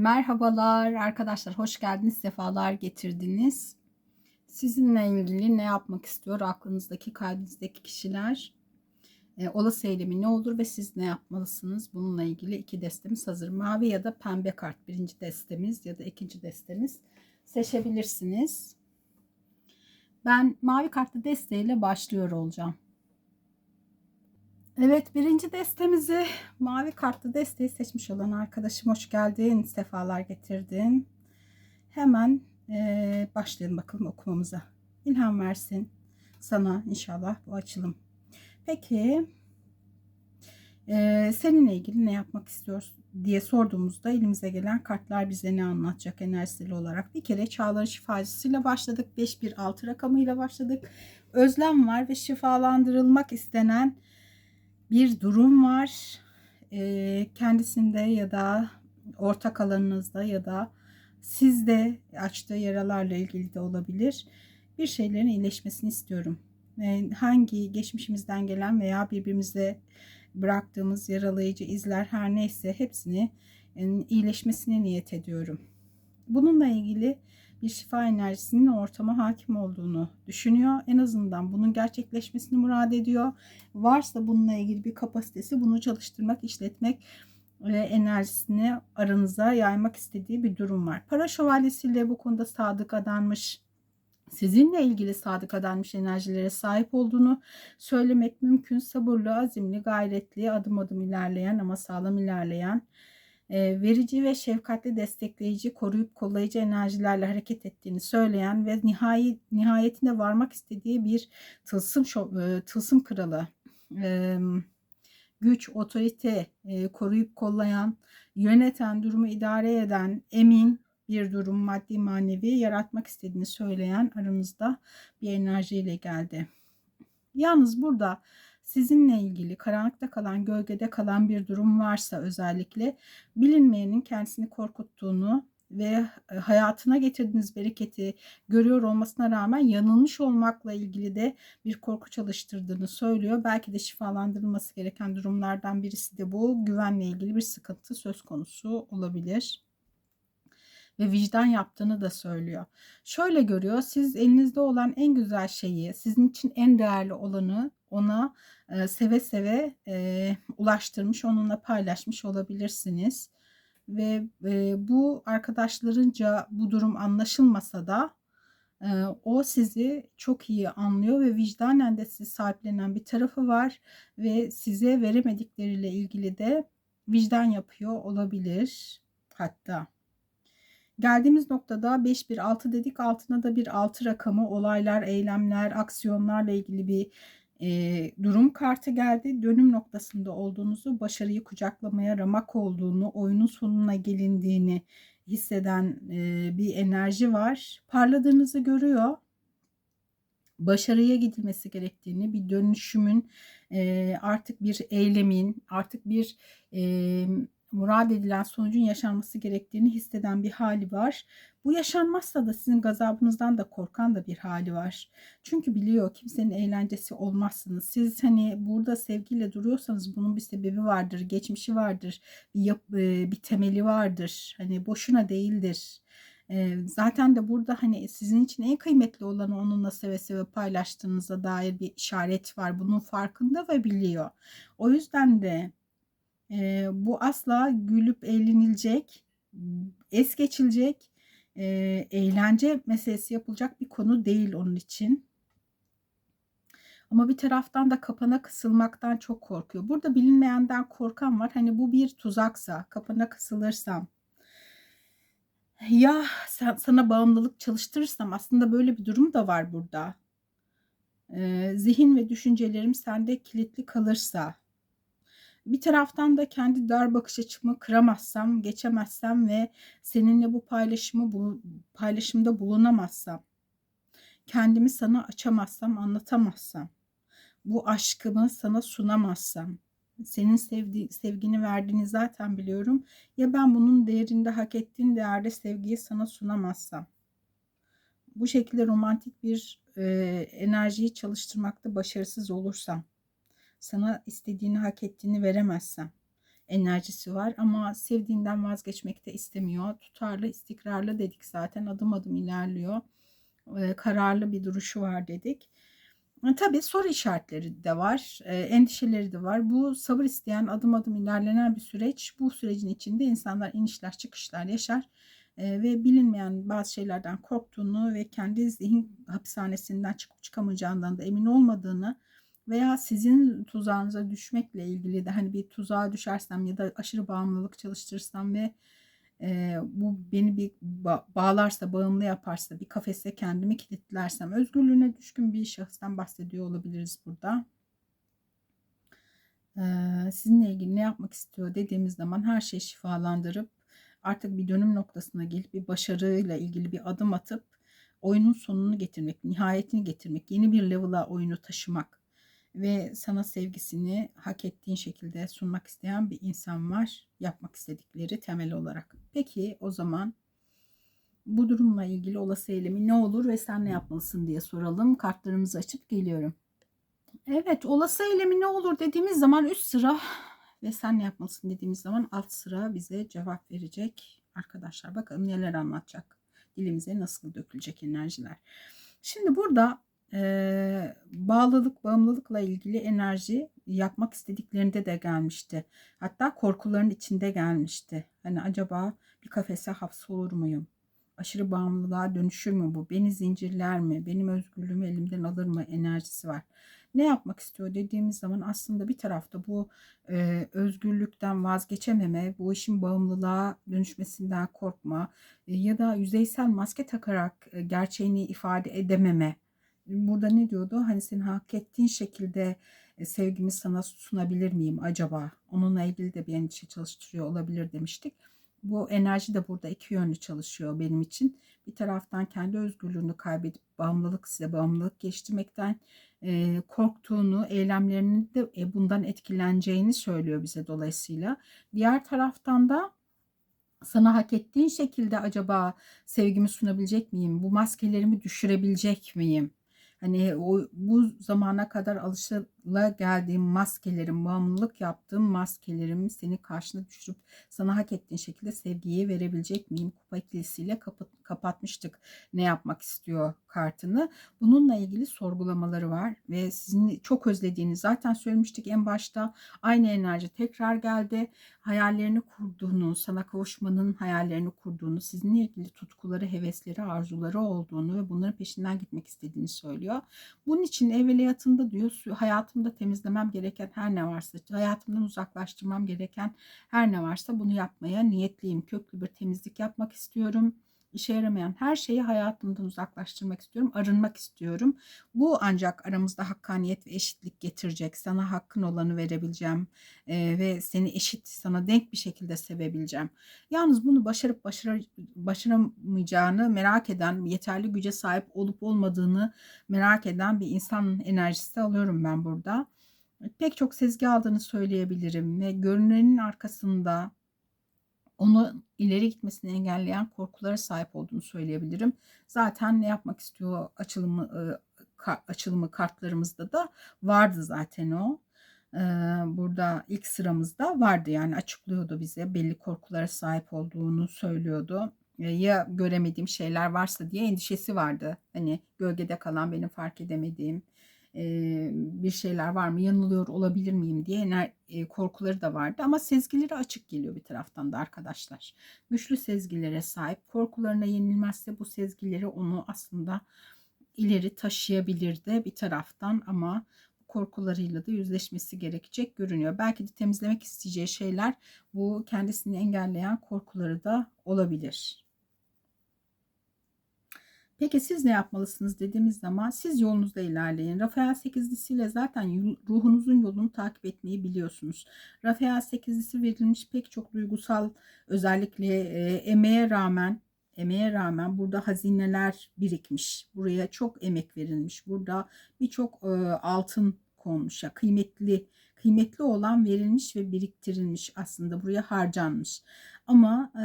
Merhabalar arkadaşlar, hoş geldiniz, sefalar getirdiniz. Sizinle ilgili ne yapmak istiyor aklınızdaki, kalbinizdeki kişiler? E, olası eylemi ne olur ve siz ne yapmalısınız? Bununla ilgili iki destemiz hazır. Mavi ya da pembe kart birinci destemiz ya da ikinci destemiz seçebilirsiniz. Ben mavi kartlı desteğiyle başlıyor olacağım. Evet birinci destemizi mavi kartlı desteği seçmiş olan arkadaşım hoş geldin. Sefalar getirdin. Hemen e, başlayalım bakalım okumamıza. İlham versin sana inşallah bu açılım. Peki e, seninle ilgili ne yapmak istiyoruz diye sorduğumuzda elimize gelen kartlar bize ne anlatacak enerjisel olarak. Bir kere çağların şifacısıyla başladık. 5-1-6 rakamıyla başladık. Özlem var ve şifalandırılmak istenen bir durum var. E, kendisinde ya da ortak alanınızda ya da sizde açtığı yaralarla ilgili de olabilir. Bir şeylerin iyileşmesini istiyorum. E, hangi geçmişimizden gelen veya birbirimize bıraktığımız yaralayıcı izler her neyse hepsini yani iyileşmesine niyet ediyorum. Bununla ilgili bir şifa enerjisinin ortama hakim olduğunu düşünüyor. En azından bunun gerçekleşmesini murad ediyor. Varsa bununla ilgili bir kapasitesi bunu çalıştırmak, işletmek ve enerjisini aranıza yaymak istediği bir durum var. Para şövalyesiyle bu konuda sadık adanmış sizinle ilgili sadık adanmış enerjilere sahip olduğunu söylemek mümkün. Sabırlı, azimli, gayretli, adım adım ilerleyen ama sağlam ilerleyen verici ve şefkatli destekleyici, koruyup kollayıcı enerjilerle hareket ettiğini söyleyen ve nihai, nihayetinde varmak istediği bir tılsım, e, tılsım kralı, e, güç, otorite, koruyup kollayan, yöneten, durumu idare eden, emin bir durum maddi manevi yaratmak istediğini söyleyen aramızda bir enerjiyle geldi. Yalnız burada sizinle ilgili karanlıkta kalan, gölgede kalan bir durum varsa özellikle bilinmeyenin kendisini korkuttuğunu ve e, hayatına getirdiğiniz bereketi görüyor olmasına rağmen yanılmış olmakla ilgili de bir korku çalıştırdığını söylüyor. Belki de şifalandırılması gereken durumlardan birisi de bu. Güvenle ilgili bir sıkıntı söz konusu olabilir ve vicdan yaptığını da söylüyor. Şöyle görüyor, siz elinizde olan en güzel şeyi, sizin için en değerli olanı ona e, seve seve e, ulaştırmış, onunla paylaşmış olabilirsiniz. Ve e, bu arkadaşlarınca bu durum anlaşılmasa da e, o sizi çok iyi anlıyor ve vicdanen de sizi sahiplenen bir tarafı var ve size veremedikleriyle ilgili de vicdan yapıyor olabilir hatta. Geldiğimiz noktada 5-1-6 dedik. Altına da bir 6 rakamı olaylar, eylemler, aksiyonlarla ilgili bir e, durum kartı geldi. Dönüm noktasında olduğunuzu, başarıyı kucaklamaya ramak olduğunu, oyunun sonuna gelindiğini hisseden e, bir enerji var. Parladığınızı görüyor. Başarıya gidilmesi gerektiğini, bir dönüşümün, e, artık bir eylemin, artık bir e, murad edilen sonucun yaşanması gerektiğini hisseden bir hali var. Bu yaşanmazsa da sizin gazabınızdan da korkan da bir hali var. Çünkü biliyor kimsenin eğlencesi olmazsınız. Siz hani burada sevgiyle duruyorsanız bunun bir sebebi vardır, geçmişi vardır, bir, yap, bir temeli vardır. Hani boşuna değildir. Zaten de burada hani sizin için en kıymetli olanı onunla seve seve paylaştığınıza dair bir işaret var. Bunun farkında ve biliyor. O yüzden de e, bu asla gülüp eğlenilecek, es geçilecek, e, eğlence meselesi yapılacak bir konu değil onun için. Ama bir taraftan da kapana kısılmaktan çok korkuyor. Burada bilinmeyenden korkan var. Hani bu bir tuzaksa, kapana kısılırsam, ya sen, sana bağımlılık çalıştırırsam aslında böyle bir durum da var burada. Ee, zihin ve düşüncelerim sende kilitli kalırsa bir taraftan da kendi dar bakış açımı kıramazsam, geçemezsem ve seninle bu paylaşımı bu paylaşımda bulunamazsam, kendimi sana açamazsam, anlatamazsam, bu aşkımı sana sunamazsam, senin sevdi, sevgini verdiğini zaten biliyorum. Ya ben bunun değerinde hak ettiğin değerde sevgiyi sana sunamazsam. Bu şekilde romantik bir e, enerjiyi çalıştırmakta başarısız olursam sana istediğini hak ettiğini veremezsem. enerjisi var ama sevdiğinden vazgeçmek de istemiyor. Tutarlı, istikrarlı dedik zaten adım adım ilerliyor. E, kararlı bir duruşu var dedik. E, tabii soru işaretleri de var, e, endişeleri de var. Bu sabır isteyen adım adım ilerlenen bir süreç. Bu sürecin içinde insanlar inişler çıkışlar yaşar e, ve bilinmeyen bazı şeylerden korktuğunu ve kendi zihin hapishanesinden çıkıp çıkamayacağından da emin olmadığını veya sizin tuzağınıza düşmekle ilgili de hani bir tuzağa düşersem ya da aşırı bağımlılık çalıştırırsam ve e, bu beni bir ba- bağlarsa, bağımlı yaparsa, bir kafese kendimi kilitlersem, özgürlüğüne düşkün bir şahıstan bahsediyor olabiliriz burada. E, sizinle ilgili ne yapmak istiyor dediğimiz zaman her şeyi şifalandırıp artık bir dönüm noktasına gelip bir başarıyla ilgili bir adım atıp oyunun sonunu getirmek, nihayetini getirmek, yeni bir level'a oyunu taşımak ve sana sevgisini hak ettiğin şekilde sunmak isteyen bir insan var. Yapmak istedikleri temel olarak. Peki o zaman bu durumla ilgili olası eylemi ne olur ve sen ne yapmalısın diye soralım. Kartlarımızı açıp geliyorum. Evet olası eylemi ne olur dediğimiz zaman üst sıra ve sen ne yapmalısın dediğimiz zaman alt sıra bize cevap verecek. Arkadaşlar bakalım neler anlatacak. Dilimize nasıl dökülecek enerjiler. Şimdi burada e, bağlılık, bağımlılıkla ilgili enerji yapmak istediklerinde de gelmişti. Hatta korkuların içinde gelmişti. Hani acaba bir kafese hapsolur muyum? Aşırı bağımlılığa dönüşür mü bu? Beni zincirler mi? Benim özgürlüğümü elimden alır mı? Enerjisi var. Ne yapmak istiyor dediğimiz zaman aslında bir tarafta bu e, özgürlükten vazgeçememe, bu işin bağımlılığa dönüşmesinden korkma e, ya da yüzeysel maske takarak e, gerçeğini ifade edememe burada ne diyordu? Hani senin hak ettiğin şekilde e, sevgimi sana sunabilir miyim acaba? Onunla ilgili de bir endişe çalıştırıyor olabilir demiştik. Bu enerji de burada iki yönlü çalışıyor benim için. Bir taraftan kendi özgürlüğünü kaybedip bağımlılık size bağımlılık geçtirmekten e, korktuğunu, eylemlerinin de e, bundan etkileneceğini söylüyor bize dolayısıyla. Diğer taraftan da sana hak ettiğin şekilde acaba sevgimi sunabilecek miyim? Bu maskelerimi düşürebilecek miyim? Hani o bu zamana kadar alışıla geldiğim maskelerim, bağımlılık yaptığım maskelerim seni karşına düşürüp sana hak ettiğin şekilde sevgiyi verebilecek miyim? Kupa ikilisiyle kapat, kapatmıştık ne yapmak istiyor kartını. Bununla ilgili sorgulamaları var ve sizin çok özlediğiniz zaten söylemiştik en başta aynı enerji tekrar geldi. Hayallerini kurduğunu, sana kavuşmanın hayallerini kurduğunu, sizinle ilgili tutkuları, hevesleri, arzuları olduğunu ve bunların peşinden gitmek istediğini söylüyor. Bunun için evveliyatında diyor hayatımda temizlemem gereken her ne varsa, hayatımdan uzaklaştırmam gereken her ne varsa bunu yapmaya niyetliyim. Köklü bir temizlik yapmak istiyorum işe yaramayan her şeyi hayatımdan uzaklaştırmak istiyorum, arınmak istiyorum. Bu ancak aramızda hakkaniyet ve eşitlik getirecek. Sana hakkın olanı verebileceğim e, ve seni eşit, sana denk bir şekilde sevebileceğim. Yalnız bunu başarıp başarı, başaramayacağını merak eden, yeterli güce sahip olup olmadığını merak eden bir insan enerjisi alıyorum ben burada. Pek çok sezgi aldığını söyleyebilirim ve görünenin arkasında onu ileri gitmesini engelleyen korkulara sahip olduğunu söyleyebilirim. Zaten ne yapmak istiyor açılımı açılımı kartlarımızda da vardı zaten o. Burada ilk sıramızda vardı yani açıklıyordu bize belli korkulara sahip olduğunu söylüyordu. Ya göremediğim şeyler varsa diye endişesi vardı. Hani gölgede kalan benim fark edemediğim bir şeyler var mı yanılıyor olabilir miyim diye korkuları da vardı ama sezgileri açık geliyor bir taraftan da arkadaşlar. Güçlü sezgilere sahip korkularına yenilmezse bu sezgileri onu aslında ileri taşıyabilir de bir taraftan ama korkularıyla da yüzleşmesi gerekecek görünüyor. Belki de temizlemek isteyeceği şeyler bu kendisini engelleyen korkuları da olabilir. Peki siz ne yapmalısınız dediğimiz zaman siz yolunuzda ilerleyin. Rafael 8'lisiyle zaten ruhunuzun yolunu takip etmeyi biliyorsunuz. Rafael 8'lisi verilmiş pek çok duygusal özellikle e, emeğe rağmen emeğe rağmen burada hazineler birikmiş. Buraya çok emek verilmiş. Burada birçok e, altın konmuş ya kıymetli kıymetli olan verilmiş ve biriktirilmiş aslında buraya harcanmış. Ama e,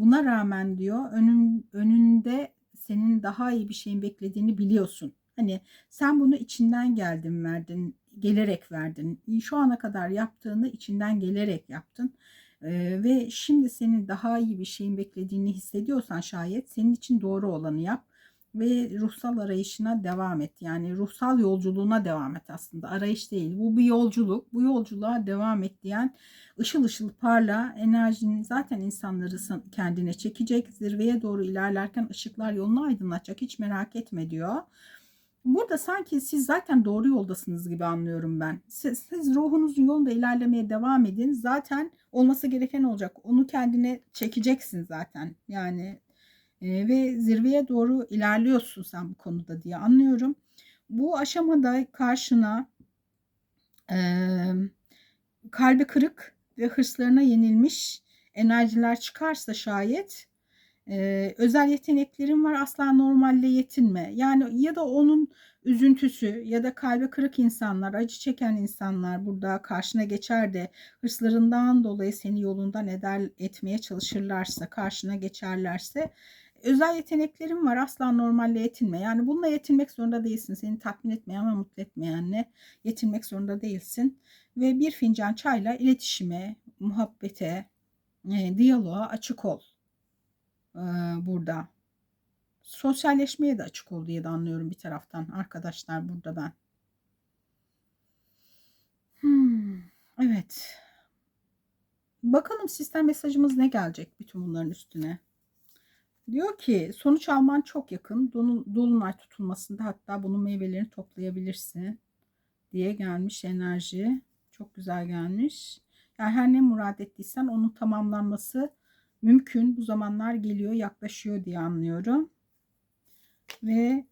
buna rağmen diyor önün önünde senin daha iyi bir şeyin beklediğini biliyorsun. Hani sen bunu içinden geldin verdin, gelerek verdin. Şu ana kadar yaptığını içinden gelerek yaptın. Ee, ve şimdi senin daha iyi bir şeyin beklediğini hissediyorsan şayet senin için doğru olanı yap ve ruhsal arayışına devam et. Yani ruhsal yolculuğuna devam et aslında. Arayış değil. Bu bir yolculuk. Bu yolculuğa devam et diyen ışıl ışıl parla enerjinin zaten insanları kendine çekecek. Zirveye doğru ilerlerken ışıklar yolunu aydınlatacak. Hiç merak etme diyor. Burada sanki siz zaten doğru yoldasınız gibi anlıyorum ben. Siz, siz ruhunuzun yolunda ilerlemeye devam edin. Zaten olması gereken olacak. Onu kendine çekeceksin zaten. Yani e, ve zirveye doğru ilerliyorsun sen bu konuda diye anlıyorum. Bu aşamada karşına e, kalbi kırık ve hırslarına yenilmiş enerjiler çıkarsa şayet ee, özel yeteneklerin var asla normalle yetinme. Yani ya da onun üzüntüsü ya da kalbe kırık insanlar, acı çeken insanlar burada karşına geçer de hırslarından dolayı seni yolundan eder etmeye çalışırlarsa, karşına geçerlerse özel yeteneklerin var asla normalle yetinme. Yani bununla yetinmek zorunda değilsin. Seni tatmin etmeyen ama mutlu etmeyenle yetinmek zorunda değilsin. Ve bir fincan çayla iletişime, muhabbete, e, diyaloğa açık ol e, burada. Sosyalleşmeye de açık ol diye de anlıyorum bir taraftan arkadaşlar burada ben. Hmm, evet. Bakalım sistem mesajımız ne gelecek bütün bunların üstüne. Diyor ki sonuç alman çok yakın. Dolunay tutulmasında hatta bunun meyvelerini toplayabilirsin diye gelmiş enerji. Çok güzel gelmiş. Yani her ne murad ettiysen onun tamamlanması mümkün. Bu zamanlar geliyor, yaklaşıyor diye anlıyorum. Ve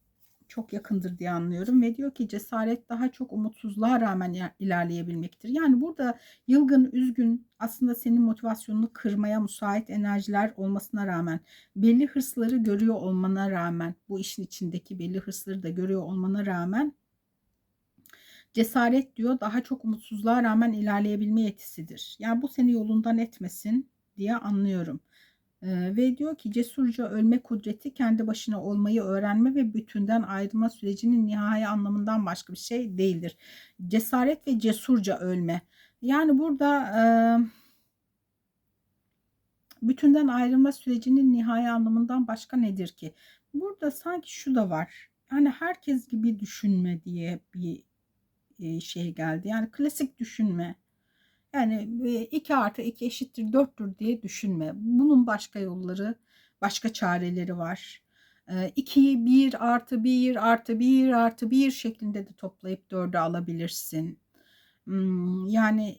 çok yakındır diye anlıyorum ve diyor ki cesaret daha çok umutsuzluğa rağmen ilerleyebilmektir. Yani burada yılgın, üzgün aslında senin motivasyonunu kırmaya müsait enerjiler olmasına rağmen belli hırsları görüyor olmana rağmen bu işin içindeki belli hırsları da görüyor olmana rağmen cesaret diyor daha çok umutsuzluğa rağmen ilerleyebilme yetisidir. Yani bu seni yolundan etmesin diye anlıyorum. Ve diyor ki cesurca ölme kudreti kendi başına olmayı öğrenme ve bütünden ayrılma sürecinin nihai anlamından başka bir şey değildir. Cesaret ve cesurca ölme. Yani burada e, bütünden ayrılma sürecinin nihai anlamından başka nedir ki? Burada sanki şu da var. Yani herkes gibi düşünme diye bir şey geldi. Yani klasik düşünme. Yani 2 artı 2 eşittir 4'tür diye düşünme. Bunun başka yolları, başka çareleri var. 2'yi 1 artı 1 artı 1 artı 1 şeklinde de toplayıp 4'ü alabilirsin. Hmm, yani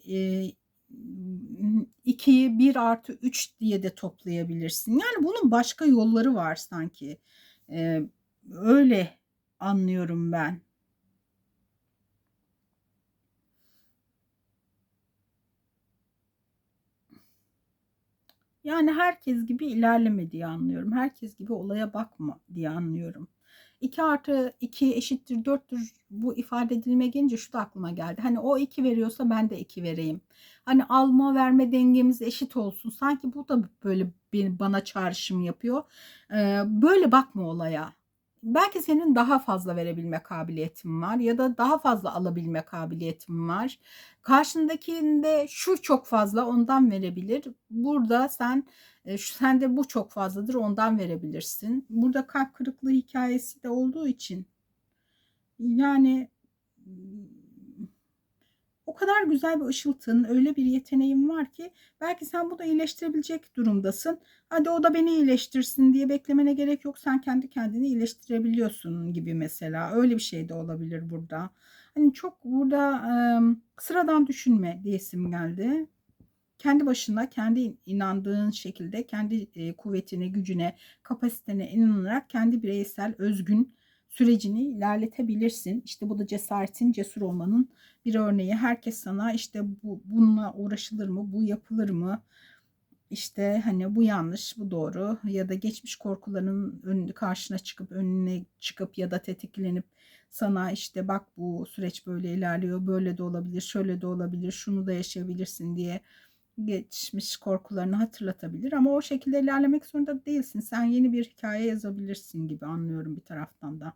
2'yi 1 artı 3 diye de toplayabilirsin. Yani bunun başka yolları var sanki. Öyle anlıyorum ben. Yani herkes gibi ilerleme diye anlıyorum. Herkes gibi olaya bakma diye anlıyorum. 2 artı 2 eşittir 4'tür bu ifade edilme gelince şu da aklıma geldi. Hani o 2 veriyorsa ben de 2 vereyim. Hani alma verme dengemiz eşit olsun. Sanki bu da böyle bana çağrışım yapıyor. Ee, böyle bakma olaya belki senin daha fazla verebilme kabiliyetin var ya da daha fazla alabilme kabiliyetin var. Karşındakinde şu çok fazla ondan verebilir. Burada sen e, şu sende bu çok fazladır ondan verebilirsin. Burada kalp kırıklığı hikayesi de olduğu için yani o kadar güzel bir ışıltın, öyle bir yeteneğin var ki belki sen bunu iyileştirebilecek durumdasın. Hadi o da beni iyileştirsin diye beklemene gerek yok. Sen kendi kendini iyileştirebiliyorsun gibi mesela. Öyle bir şey de olabilir burada. Hani çok burada e, sıradan düşünme diyesim geldi. Kendi başına, kendi inandığın şekilde, kendi kuvvetine, gücüne, kapasitene inanarak kendi bireysel, özgün sürecini ilerletebilirsin. İşte bu da cesaretin, cesur olmanın bir örneği. Herkes sana işte bu bununla uğraşılır mı, bu yapılır mı? İşte hani bu yanlış, bu doğru ya da geçmiş korkuların ön, karşına çıkıp önüne çıkıp ya da tetiklenip sana işte bak bu süreç böyle ilerliyor, böyle de olabilir, şöyle de olabilir, şunu da yaşayabilirsin diye geçmiş korkularını hatırlatabilir ama o şekilde ilerlemek zorunda değilsin. Sen yeni bir hikaye yazabilirsin gibi anlıyorum bir taraftan da.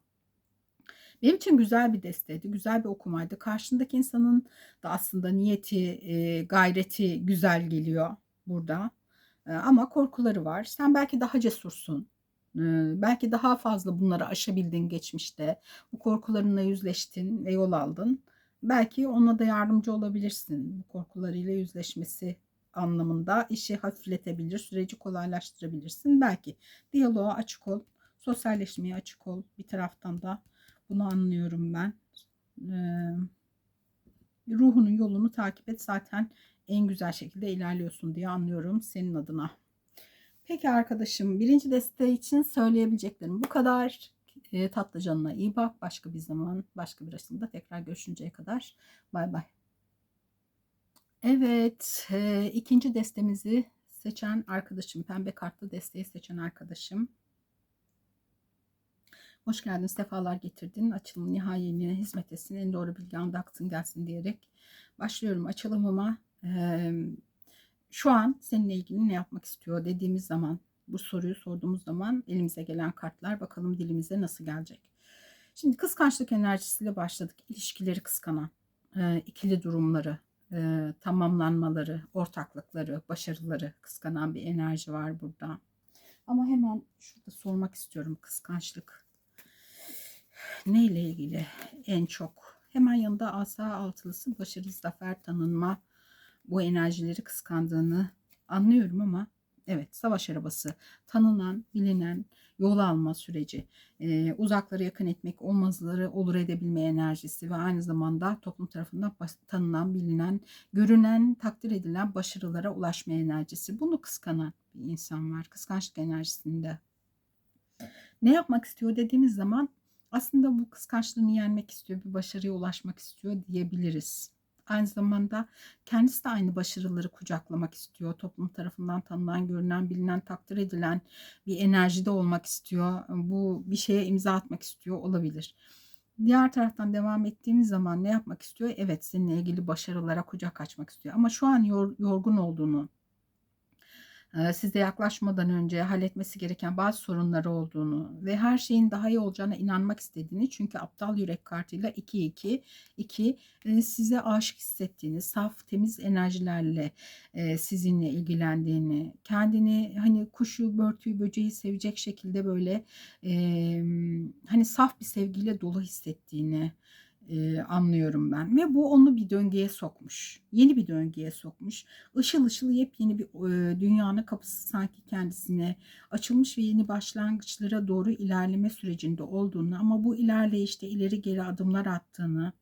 Benim için güzel bir desteydi, güzel bir okumaydı. Karşındaki insanın da aslında niyeti, eee, gayreti güzel geliyor burada. Eee, ama korkuları var. Sen belki daha cesursun. Eee, belki daha fazla bunları aşabildin geçmişte. Bu korkularınla yüzleştin ve yol aldın. Belki ona da yardımcı olabilirsin. Bu korkularıyla yüzleşmesi anlamında işi hafifletebilir, süreci kolaylaştırabilirsin. Belki diyaloğa açık ol, sosyalleşmeye açık ol bir taraftan da. Bunu anlıyorum ben. Eee, ruhunun yolunu takip et. Zaten en güzel şekilde ilerliyorsun diye anlıyorum senin adına. Peki arkadaşım birinci deste için söyleyebileceklerim bu kadar. Eee, tatlı canına iyi bak. Başka bir zaman, başka bir açımda tekrar görüşünceye kadar. Bay bay. Evet, eee, ikinci destemizi seçen arkadaşım, pembe kartlı desteği seçen arkadaşım. Hoş geldin, sefalar getirdin. Açılım nihayetine hizmet etsin. En doğru bilgi anda aksın gelsin diyerek başlıyorum açılımıma. Eee, şu an seninle ilgili ne yapmak istiyor dediğimiz zaman, bu soruyu sorduğumuz zaman elimize gelen kartlar bakalım dilimize nasıl gelecek. Şimdi kıskançlık enerjisiyle başladık. İlişkileri kıskanan, eee, ikili durumları, eee, tamamlanmaları, ortaklıkları, başarıları kıskanan bir enerji var burada. Ama hemen şurada sormak istiyorum kıskançlık neyle ilgili en çok? Hemen yanında asa altılısı başarı, zafer, tanınma bu enerjileri kıskandığını anlıyorum ama evet savaş arabası tanınan, bilinen, yol alma süreci, e, uzakları yakın etmek, olmazları olur edebilme enerjisi ve aynı zamanda toplum tarafından tanınan, bilinen, görünen, takdir edilen başarılara ulaşma enerjisi. Bunu kıskanan bir insan var. Kıskançlık enerjisinde. Ne yapmak istiyor dediğimiz zaman aslında bu kıskançlığını yenmek istiyor, bir başarıya ulaşmak istiyor diyebiliriz. Aynı zamanda kendisi de aynı başarıları kucaklamak istiyor. Toplum tarafından tanınan, görünen, bilinen, takdir edilen bir enerjide olmak istiyor. Bu bir şeye imza atmak istiyor olabilir. Diğer taraftan devam ettiğimiz zaman ne yapmak istiyor? Evet seninle ilgili başarılara kucak açmak istiyor. Ama şu an yor- yorgun olduğunu, size yaklaşmadan önce halletmesi gereken bazı sorunları olduğunu ve her şeyin daha iyi olacağına inanmak istediğini çünkü aptal yürek kartıyla 2-2 2 e, size aşık hissettiğini, saf temiz enerjilerle sizinle ilgilendiğini, kendini hani kuşu, börtüyü, böceği sevecek şekilde böyle hani saf bir sevgiyle dolu hissettiğini e, anlıyorum ben. Ve bu onu bir döngüye sokmuş. Yeni bir döngüye sokmuş. Işıl ışıl yepyeni bir e, dünyanın kapısı sanki kendisine açılmış ve yeni başlangıçlara doğru ilerleme sürecinde olduğunu ama bu ilerleyişte ileri geri adımlar attığını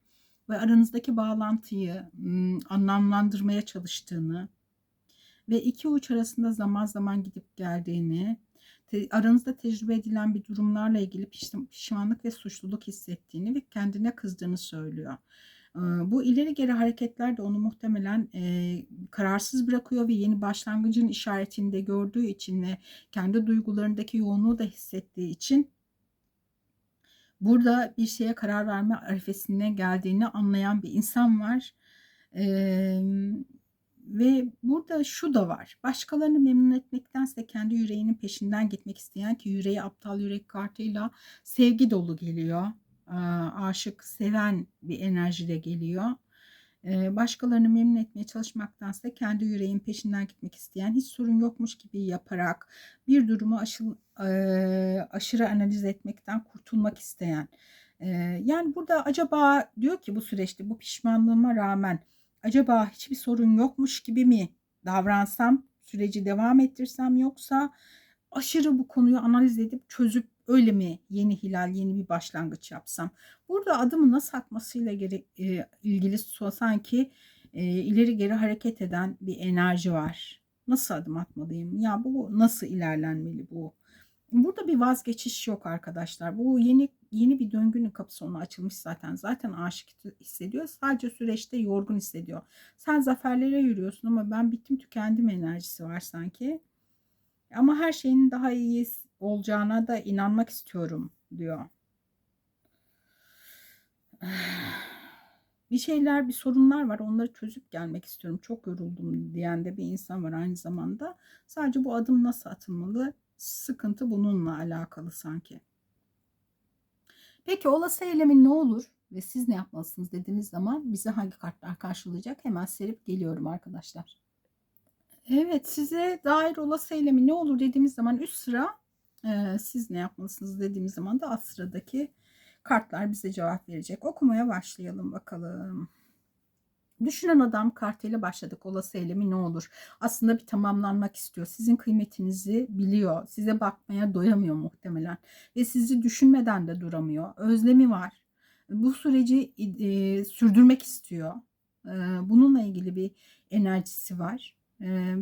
ve aranızdaki bağlantıyı m, anlamlandırmaya çalıştığını ve iki uç arasında zaman zaman gidip geldiğini te- aranızda tecrübe edilen bir durumlarla ilgili piş- pişmanlık ve suçluluk hissettiğini ve kendine kızdığını söylüyor. Ee, Bu ileri geri hareketler de onu muhtemelen e, kararsız bırakıyor ve yeni başlangıcın işaretini de gördüğü için ve kendi duygularındaki yoğunluğu da hissettiği için burada bir şeye karar verme arifesine geldiğini anlayan bir insan var. Ee, ve burada şu da var. Başkalarını memnun etmektense kendi yüreğinin peşinden gitmek isteyen ki yüreği aptal yürek kartıyla sevgi dolu geliyor. Aşık, seven bir enerjiyle geliyor. Ee, Başkalarını memnun etmeye çalışmaktansa kendi yüreğin peşinden gitmek isteyen, hiç sorun yokmuş gibi yaparak bir durumu aşıl, eee, aşırı analiz etmekten kurtulmak isteyen. Eee, yani burada acaba diyor ki bu süreçte bu pişmanlığıma rağmen acaba hiçbir sorun yokmuş gibi mi davransam, süreci devam ettirsem yoksa aşırı bu konuyu analiz edip çözüp öyle mi yeni hilal, yeni bir başlangıç yapsam? Burada adımı nasıl atmasıyla gere- e, ilgili sanki e, ileri geri hareket eden bir enerji var. Nasıl adım atmalıyım? Ya bu nasıl ilerlenmeli bu? Burada bir vazgeçiş yok arkadaşlar. Bu yeni yeni bir döngünün kapısı ona açılmış zaten. Zaten aşık hissediyor. Sadece süreçte yorgun hissediyor. Sen zaferlere yürüyorsun ama ben bittim tükendim enerjisi var sanki. Ama her şeyin daha iyi olacağına da inanmak istiyorum diyor. Bir şeyler, bir sorunlar var. Onları çözüp gelmek istiyorum. Çok yoruldum diyen de bir insan var aynı zamanda. Sadece bu adım nasıl atılmalı? Sıkıntı bununla alakalı sanki. Peki olası eylemin ne olur ve siz ne yapmalısınız dediğimiz zaman bizi hangi kartlar karşılayacak? Hemen serip geliyorum arkadaşlar. Evet size dair olası eylemi ne olur dediğimiz zaman üst sıra e, siz ne yapmalısınız dediğimiz zaman da alt sıradaki kartlar bize cevap verecek. Okumaya başlayalım bakalım. Düşünen adam kartıyla başladık. Olası eylemi ne olur? Aslında bir tamamlanmak istiyor. Sizin kıymetinizi biliyor. Size bakmaya doyamıyor muhtemelen. Ve sizi düşünmeden de duramıyor. Özlemi var. Bu süreci e, sürdürmek istiyor. E, bununla ilgili bir enerjisi var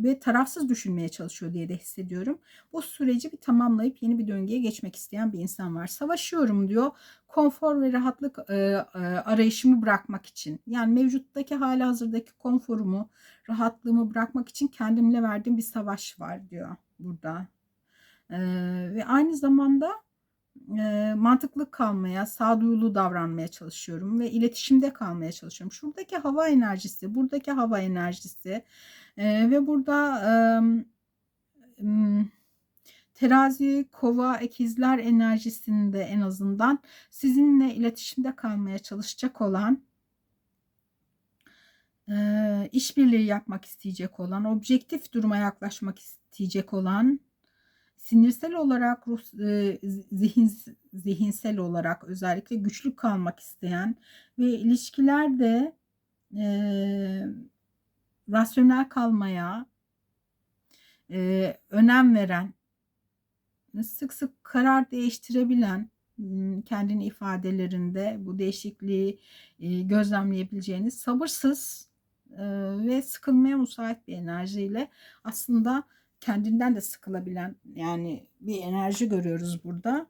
ve tarafsız düşünmeye çalışıyor diye de hissediyorum. Bu süreci bir tamamlayıp yeni bir döngüye geçmek isteyen bir insan var. Savaşıyorum diyor. Konfor ve rahatlık e, e, arayışımı bırakmak için. Yani mevcuttaki hali hazırdaki konforumu, rahatlığımı bırakmak için kendimle verdiğim bir savaş var diyor burada. E, ve aynı zamanda e, mantıklı kalmaya, sağduyulu davranmaya çalışıyorum ve iletişimde kalmaya çalışıyorum. Şuradaki hava enerjisi, buradaki hava enerjisi e, ve burada e, terazi, kova, ikizler enerjisinde en azından sizinle iletişimde kalmaya çalışacak olan e, işbirliği yapmak isteyecek olan, objektif duruma yaklaşmak isteyecek olan sinirsel olarak ruh, e, zihin, zihinsel olarak özellikle güçlü kalmak isteyen ve ilişkilerde e, rasyonel kalmaya e, önem veren sık sık karar değiştirebilen kendini ifadelerinde bu değişikliği e, gözlemleyebileceğiniz sabırsız e, ve sıkılmaya müsait bir enerjiyle aslında kendinden de sıkılabilen yani bir enerji görüyoruz burada.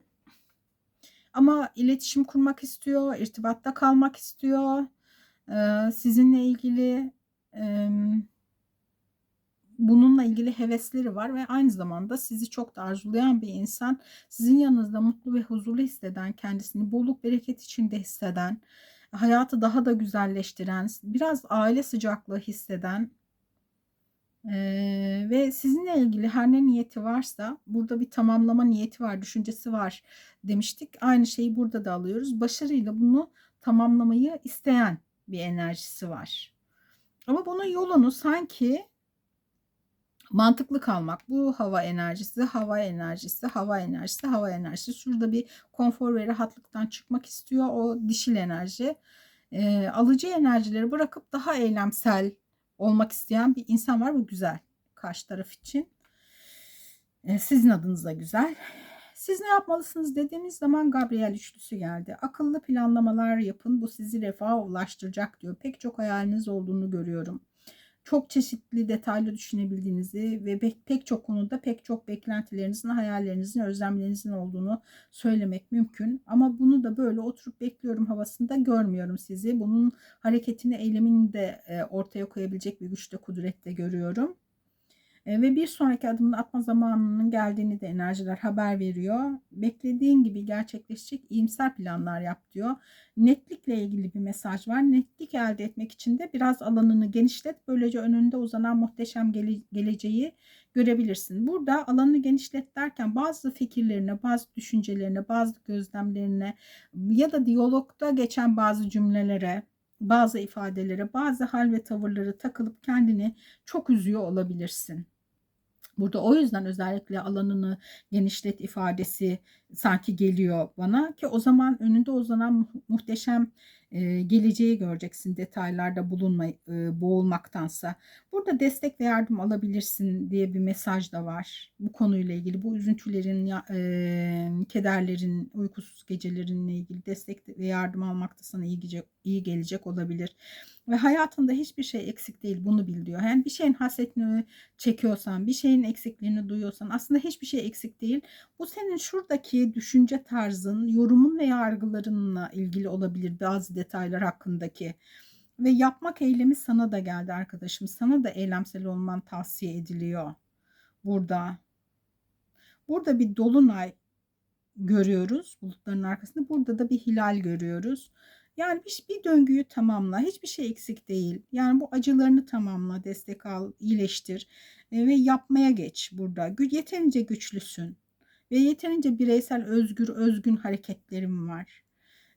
Ama iletişim kurmak istiyor, irtibatta kalmak istiyor. Ee, sizinle ilgili e, bununla ilgili hevesleri var ve aynı zamanda sizi çok da arzulayan bir insan. Sizin yanınızda mutlu ve huzurlu hisseden, kendisini bolluk bereket içinde hisseden, hayatı daha da güzelleştiren, biraz aile sıcaklığı hisseden ee, ve sizinle ilgili her ne niyeti varsa burada bir tamamlama niyeti var, düşüncesi var demiştik. Aynı şeyi burada da alıyoruz. Başarıyla bunu tamamlamayı isteyen bir enerjisi var. Ama bunun yolunu sanki mantıklı kalmak. Bu hava enerjisi, hava enerjisi, hava enerjisi, hava enerjisi. Şurada bir konfor ve rahatlıktan çıkmak istiyor o dişil enerji. E, alıcı enerjileri bırakıp daha eylemsel olmak isteyen bir insan var. Bu güzel karşı taraf için. E, sizin adınıza güzel. Siz ne yapmalısınız dediğimiz zaman Gabriel üçlüsü geldi. Akıllı planlamalar yapın. Bu sizi refaha ulaştıracak diyor. Pek çok hayaliniz olduğunu görüyorum. Çok çeşitli detaylı düşünebildiğinizi ve pek, çok konuda pek çok beklentilerinizin, hayallerinizin, özlemlerinizin olduğunu söylemek mümkün. Ama bunu da böyle oturup bekliyorum havasında görmüyorum sizi. Bunun hareketini, eylemini de e, ortaya koyabilecek bir güçte, kudrette görüyorum. E, ve bir sonraki adımını atma zamanının geldiğini de enerjiler haber veriyor. Beklediğin gibi gerçekleşecek iyimser planlar yap diyor. Netlikle ilgili bir mesaj var. Netlik elde etmek için de biraz alanını genişlet. Böylece önünde uzanan muhteşem gele geleceği görebilirsin. Burada alanını genişlet derken bazı fikirlerine, bazı düşüncelerine, bazı gözlemlerine ya da diyalogda geçen bazı cümlelere bazı ifadelere, bazı hal ve tavırları takılıp kendini çok üzüyor olabilirsin. Burada o yüzden özellikle alanını genişlet ifadesi sanki geliyor bana ki o zaman önünde uzanan muhteşem e, geleceği göreceksin detaylarda bulunma e, boğulmaktansa. Burada destek ve yardım alabilirsin diye bir mesaj da var bu konuyla ilgili. Bu üzüntülerin, e, kederlerin, uykusuz gecelerinle ilgili destek ve yardım almak da sana iyi gelecek, iyi gelecek olabilir. Ve hayatında hiçbir şey eksik değil bunu bil diyor. Yani bir şeyin hasretini çekiyorsan, bir şeyin eksikliğini duyuyorsan aslında hiçbir şey eksik değil. Bu senin şuradaki düşünce tarzın, yorumun ve yargılarınla ilgili olabilir bazı detaylar hakkındaki. Ve yapmak eylemi sana da geldi arkadaşım. Sana da eylemsel olman tavsiye ediliyor. Burada. Burada bir dolunay görüyoruz bulutların arkasında. Burada da bir hilal görüyoruz. Yani bir, bir döngüyü tamamla. Hiçbir şey eksik değil. Yani bu acılarını tamamla, destek al, iyileştir e, ve yapmaya geç burada. Yeterince güçlüsün ve yeterince bireysel özgür, özgün hareketlerim var.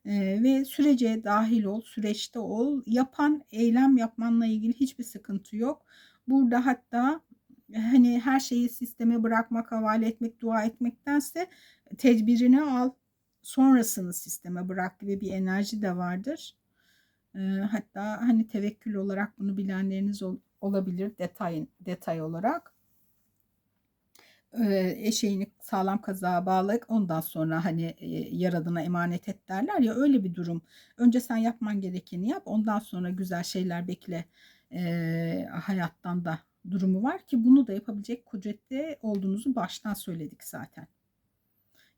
Ee, ve sürece dahil ol, süreçte ol. Yapan, eylem yapmanla ilgili hiçbir sıkıntı yok. Burada hatta hani her şeyi sisteme bırakmak, havale etmek, dua etmektense tedbirini al, sonrasını sisteme bırak gibi bir enerji de vardır. Ee, hatta hani tevekkül olarak bunu bilenleriniz ol, olabilir detay detay olarak. Eşeğini sağlam kazığa bağlayıp ondan sonra hani yaradına emanet et derler ya öyle bir durum. Önce sen yapman gerekeni yap ondan sonra güzel şeyler bekle e, hayattan da durumu var ki bunu da yapabilecek kudrette olduğunuzu baştan söyledik zaten.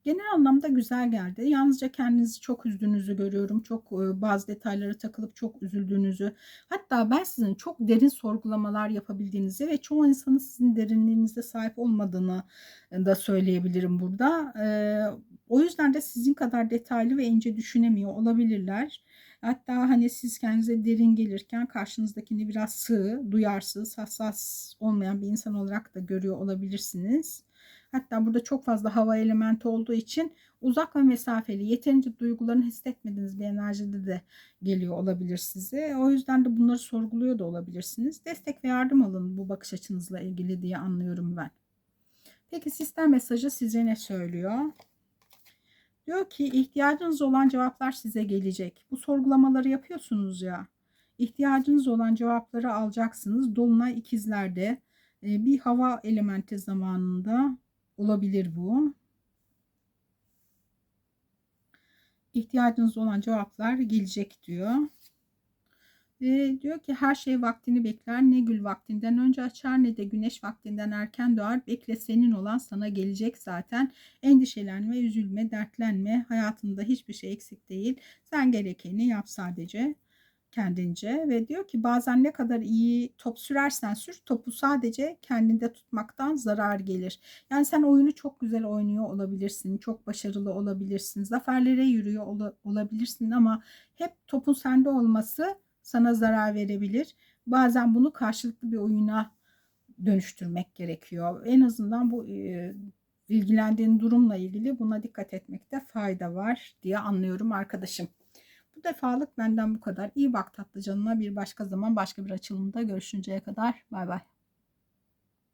Genel anlamda güzel geldi. Yalnızca kendinizi çok üzdüğünüzü görüyorum. Çok e, bazı detaylara takılıp çok üzüldüğünüzü. Hatta ben sizin çok derin sorgulamalar yapabildiğinizi ve çoğu insanın sizin derinliğinizde sahip olmadığını e, da söyleyebilirim burada. E, o yüzden de sizin kadar detaylı ve ince düşünemiyor olabilirler. Hatta hani siz kendinize derin gelirken karşınızdakini biraz sığ, duyarsız, hassas olmayan bir insan olarak da görüyor olabilirsiniz. Hatta burada çok fazla hava elementi olduğu için uzak ve mesafeli yeterince duygularını hissetmediğiniz bir enerjide de geliyor olabilir size. O yüzden de bunları sorguluyor da olabilirsiniz. Destek ve yardım alın bu bakış açınızla ilgili diye anlıyorum ben. Peki sistem mesajı size ne söylüyor? Diyor ki ihtiyacınız olan cevaplar size gelecek. Bu sorgulamaları yapıyorsunuz ya. İhtiyacınız olan cevapları alacaksınız. Dolunay ikizlerde e, bir hava elementi zamanında olabilir bu. İhtiyacınız olan cevaplar gelecek diyor. Ve diyor ki her şey vaktini bekler. Ne gül vaktinden önce açar ne de güneş vaktinden erken doğar. Bekle senin olan sana gelecek zaten. Endişelenme, üzülme, dertlenme. Hayatında hiçbir şey eksik değil. Sen gerekeni yap sadece kendince ve diyor ki bazen ne kadar iyi top sürersen sür topu sadece kendinde tutmaktan zarar gelir. Yani sen oyunu çok güzel oynuyor olabilirsin, çok başarılı olabilirsin, zaferlere yürüyor ol- olabilirsin ama hep topun sende olması sana zarar verebilir. Bazen bunu karşılıklı bir oyuna dönüştürmek gerekiyor. En azından bu e, ilgilendiğin durumla ilgili buna dikkat etmekte fayda var diye anlıyorum arkadaşım. Bu defalık benden bu kadar. İyi bak tatlı canına bir başka zaman başka bir açılımda görüşünceye kadar bay bay.